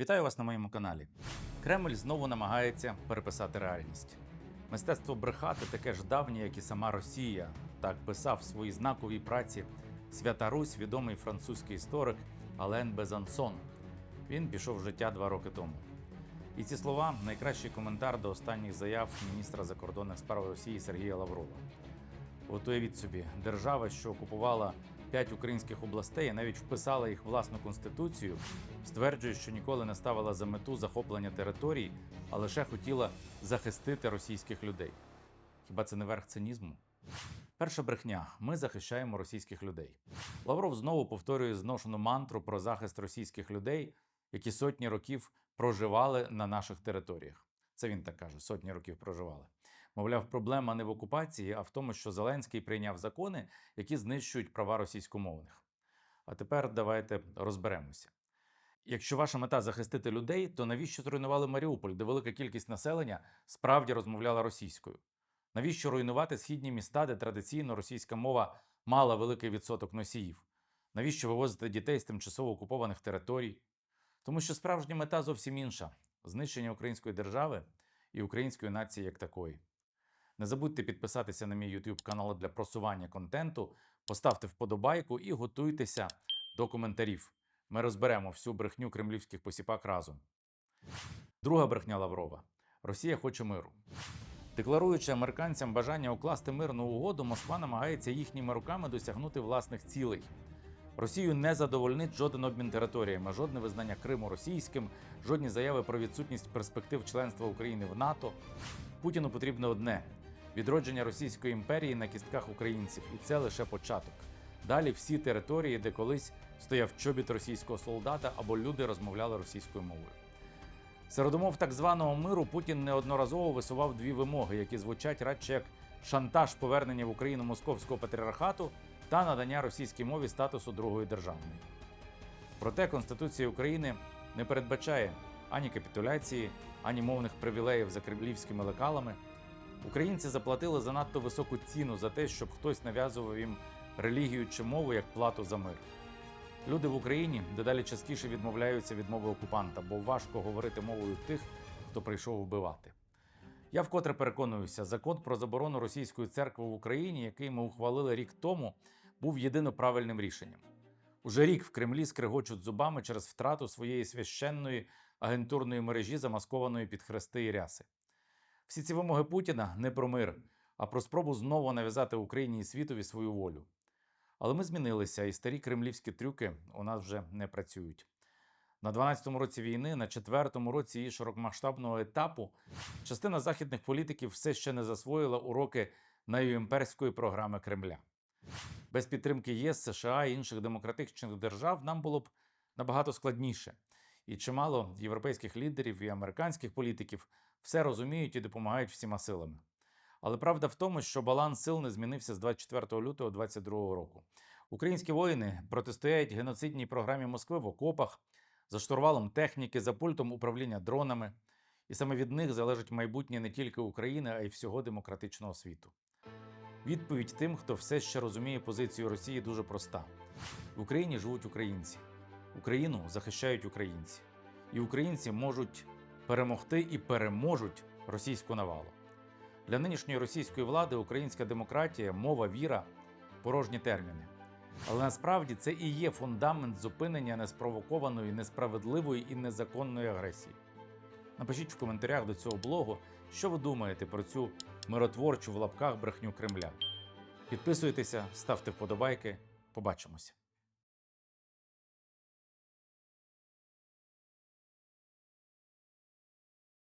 Вітаю вас на моєму каналі. Кремль знову намагається переписати реальність. Мистецтво брехати таке ж давнє, як і сама Росія. Так писав в своїй знаковій праці Свята Русь, відомий французький історик Ален Безансон. Він пішов в життя два роки тому. І ці слова найкращий коментар до останніх заяв міністра закордонних справ Росії Сергія Лаврова. От уявіть собі, держава, що окупувала п'ять українських областей, навіть вписала їх власну конституцію, стверджує, що ніколи не ставила за мету захоплення територій, а лише хотіла захистити російських людей. Хіба це не верх цинізму? Перша брехня: ми захищаємо російських людей. Лавров знову повторює зношену мантру про захист російських людей, які сотні років проживали на наших територіях. Це він так каже: сотні років проживали. Мовляв, проблема не в окупації, а в тому, що Зеленський прийняв закони, які знищують права російськомовних. А тепер давайте розберемося. Якщо ваша мета захистити людей, то навіщо зруйнували Маріуполь, де велика кількість населення справді розмовляла російською? Навіщо руйнувати східні міста, де традиційно російська мова мала великий відсоток носіїв? Навіщо вивозити дітей з тимчасово окупованих територій? Тому що справжня мета зовсім інша знищення української держави і української нації як такої. Не забудьте підписатися на мій YouTube канал для просування контенту, поставте вподобайку і готуйтеся до коментарів. Ми розберемо всю брехню кремлівських посіпак разом. Друга брехня Лаврова: Росія хоче миру. Декларуючи американцям бажання укласти мирну угоду, Москва намагається їхніми руками досягнути власних цілей. Росію не задовольнить жоден обмін територіями, жодне визнання Криму російським, жодні заяви про відсутність перспектив членства України в НАТО. Путіну потрібно одне відродження Російської імперії на кістках українців, і це лише початок. Далі всі території, де колись стояв чобіт російського солдата або люди розмовляли російською мовою. Серед умов так званого миру Путін неодноразово висував дві вимоги, які звучать радше як шантаж повернення в Україну московського патріархату та надання російській мові статусу другої державної. Проте Конституція України не передбачає ані капітуляції, ані мовних привілеїв за кремлівськими лекалами. Українці заплатили занадто високу ціну за те, щоб хтось нав'язував їм релігію чи мову як плату за мир. Люди в Україні дедалі частіше відмовляються від мови окупанта, бо важко говорити мовою тих, хто прийшов вбивати. Я вкотре переконуюся, закон про заборону російської церкви в Україні, який ми ухвалили рік тому, був єдино правильним рішенням. Уже рік в Кремлі скригочуть зубами через втрату своєї священної агентурної мережі, замаскованої під хрести і ряси. Всі ці вимоги Путіна не про мир, а про спробу знову нав'язати Україні і світові свою волю. Але ми змінилися, і старі кремлівські трюки у нас вже не працюють. На 12-му році війни, на четвертому році її широкомасштабного етапу, частина західних політиків все ще не засвоїла уроки неоімперської програми Кремля. Без підтримки ЄС, США і інших демократичних держав нам було б набагато складніше. І чимало європейських лідерів і американських політиків все розуміють і допомагають всіма силами. Але правда в тому, що баланс сил не змінився з 24 лютого 2022 року. Українські воїни протистоять геноцидній програмі Москви в окопах, за штурвалом техніки, за пультом управління дронами. І саме від них залежить майбутнє не тільки України, а й всього демократичного світу. Відповідь тим, хто все ще розуміє позицію Росії, дуже проста: в Україні живуть українці, Україну захищають українці, і українці можуть перемогти і переможуть російську навалу. Для нинішньої російської влади українська демократія, мова, віра порожні терміни. Але насправді це і є фундамент зупинення неспровокованої, несправедливої і незаконної агресії. Напишіть в коментарях до цього блогу, що ви думаєте про цю миротворчу в лапках брехню Кремля. Підписуйтеся, ставте вподобайки. Побачимося.